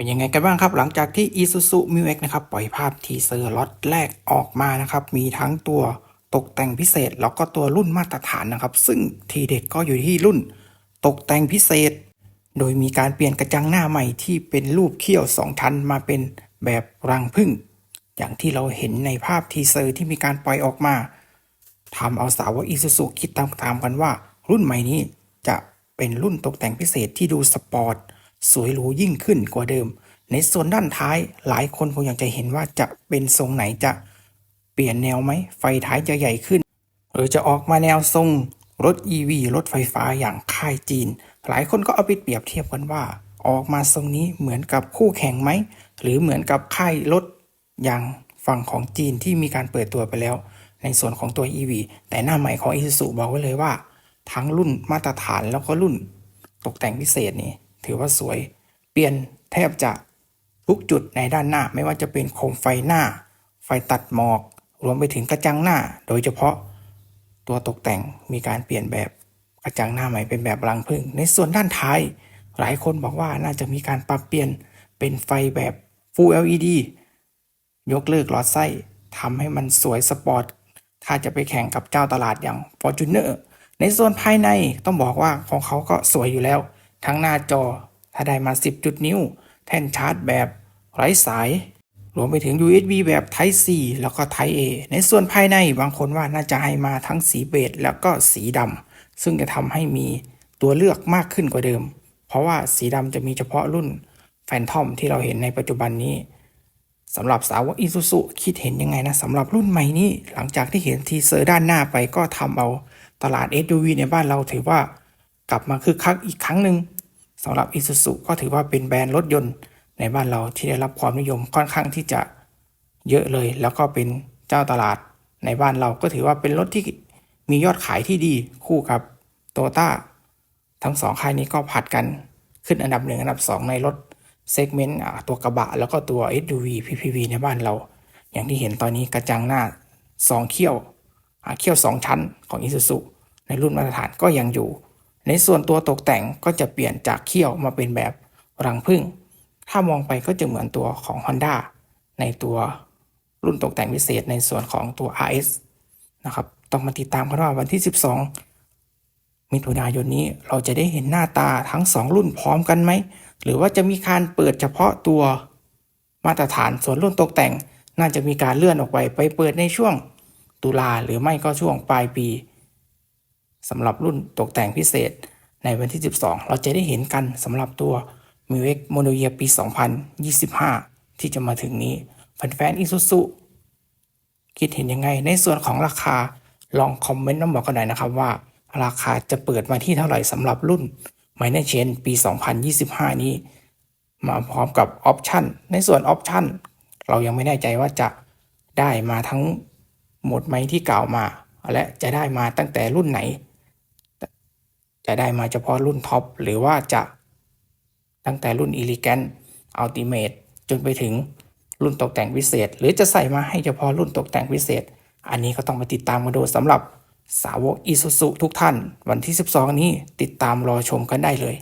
เป็นยังไงกันบ้างครับ หลังจากที่ Isuzu m u x นะครับปล่อยภาพทีเซอร์ล็อตแรกออกมานะครับ มีทั้งตัวตกแต่งพิเศษ แล้วก็ตัวรุ่นมาตรฐานนะครับ ซึ่งทีเด็ดก็อยู่ที่รุ่นตกแต่งพิเศษ โดยมีการเปลี่ยนกระจังหน้าใหม่ที่เป็นรูปเขี้ยวสองชั้นมาเป็นแบบรังผึ้งอย่างที่เราเห็นในภาพทีเซอร์ที่มีการปล่อยออกมาทำเอาสาวกอีซูซูคิดตามๆกันว่า รุ่นใหม่นี้จะเป็นรุ่นตกแต่งพิเศษที่ดูสปอร์ต สวยหรูยิ่งขึ้นกว่าเดิม ในส่วนด้านท้ายหลายคนคงอยากจะเห็นว่าจะเป็นทรงไหนจะเปลี่ยนแนวไหม ไฟท้ายจะใหญ่ขึ้น หรือจะออกมาแนวทรงรถ EV รถไฟฟ้าอย่างค่ายจีน หลายคนก็เอาไปเปรียบเทียบกันว่า ออกมาทรงนี้เหมือนกับคู่แข่งไหม หรือเหมือนกับค่ายรถอย่างฝั่งของจีนที่มีการเปิดตัวไปแล้ว ในส่วนของตัว EV แต่หน้าใหม่ของ Isuzu บอกไว้เลยว่า ทั้งรุ่นมาตรฐานแล้วก็รุ่นตกแต่งพิเศษนี่ ถือว่าสวย เปลี่ยนแทบจะทุกจุดในด้านหน้าไม่ว่าจะเป็นโคมไฟหน้า ไฟตัดหมอก รวมไปถึงกระจังหน้า โดยเฉพาะตัวตกแต่งมีการเปลี่ยนแบบกระจังหน้าใหม่เป็นแบบรังผึ้งในส่วนด้านท้าย หลายคนบอกว่าน่าจะมีการปรับเปลี่ยนเป็นไฟแบบ Full LED ยกเลิกหลอดไส้ทำให้มันสวยสปอร์ตถ้าจะไปแข่งกับเจ้าตลาดอย่าง Fortuner ในส่วนภายในต้องบอกว่าของเขาก็สวยอยู่แล้ว ทั้งหน้าจอ ถ้าได้มา 10 จุดนิ้ว แท่นชาร์จแบบไร้สาย รวมไปถึง USB แบบ Type C แล้วก็ Type A ในส่วนภายในบางคนว่าน่าจะให้มาทั้งสีเบจแล้วก็สีดำซึ่งจะทำให้มีตัวเลือกมากขึ้นกว่าเดิม เพราะว่าสีดำจะมีเฉพาะรุ่นแฟนทอมที่เราเห็นในปัจจุบันนี้สำหรับสาวกอีซูซุคิดเห็นยังไงนะสำหรับรุ่นใหม่นี้หลังจากที่เห็นทีเซอร์ด้านหน้าไปก็ทำเอาตลาด SUV ในบ้านเราถือว่า กลับมาคึกคักอีกครั้งหนึ่งสำหรับอีซูซุก็ถือว่าเป็นแบรนด์รถยนต์ในบ้านเราที่ได้รับความนิยมค่อนข้างที่จะเยอะเลย แล้วก็เป็นเจ้าตลาดในบ้านเราก็ถือว่าเป็นรถที่มียอดขายที่ดีคู่กับโตต้าทั้งสองค่ายนี้ก็ผัดกันขึ้นอันดับหนึ่งอันดับสองในรถเซกเมนต์ตัวกระบะ แล้วก็ตัว SUV PPV ในบ้านเรา อย่างที่เห็นตอนนี้กระจังหน้า 2 เขี้ยวเขี้ยว 2 ชั้นของ Isuzu ในรุ่นมาตรฐานก็ยังอยู่ ในส่วนตัวตกแต่งก็จะเปลี่ยนจากเขี้ยวมาเป็นแบบรังผึ้งถ้ามองไปก็จะเหมือนตัวของ Honda ในตัวรุ่นตกแต่งพิเศษในส่วนของตัว RS นะครับ ต้องมาติดตามกันว่าวันที่ 12 มิถุนายนนี้เราจะได้เห็นหน้าตาทั้ง 2 รุ่นพร้อมกันไหม หรือว่าจะมีการเปิดเฉพาะตัวมาตรฐานส่วนรุ่นตกแต่ง น่าจะมีการเลื่อนออกไปไปเปิดในช่วงตุลาหรือไม่ก็ช่วงปลายปี สำหรับรุ่นตกแต่งพิเศษ ในวันที่ 12 เราจะได้เห็นกันสำหรับตัว m i w x m o n o y e a ปี 2025 ที่จะมาถึงนี้แฟนๆ Isuzu คิดเห็นยังไงในส่วนของราคาลองคอมเมนต์มาบอกกันหน่อยนะครับว่า ราคาจะเปิดมาที่เท่าไหร่สำหรับรุ่น m i n o r c h a n ปี 2025 นี้ มาพร้อมกับออปชันในส่วนออปชันเรายังไม่แน่ใจว่าจะได้มาทั้งหมดไหมที่กล่าวมา และจะได้มาตั้งแต่รุ่นไหน จะได้มาเฉพาะรุ่นท็อปหรือว่าจะตั้งแต่รุ่น Elegant Ultimate จนไปถึงรุ่นตกแต่งพิเศษ หรือจะใส่มาให้เฉพาะรุ่นตกแต่งพิเศษ อันนี้ก็ต้องไปติดตามมาดูสำหรับสาวกอีซูซุทุกท่าน วันที่ 12 นี้ติดตามรอชมกันได้เลย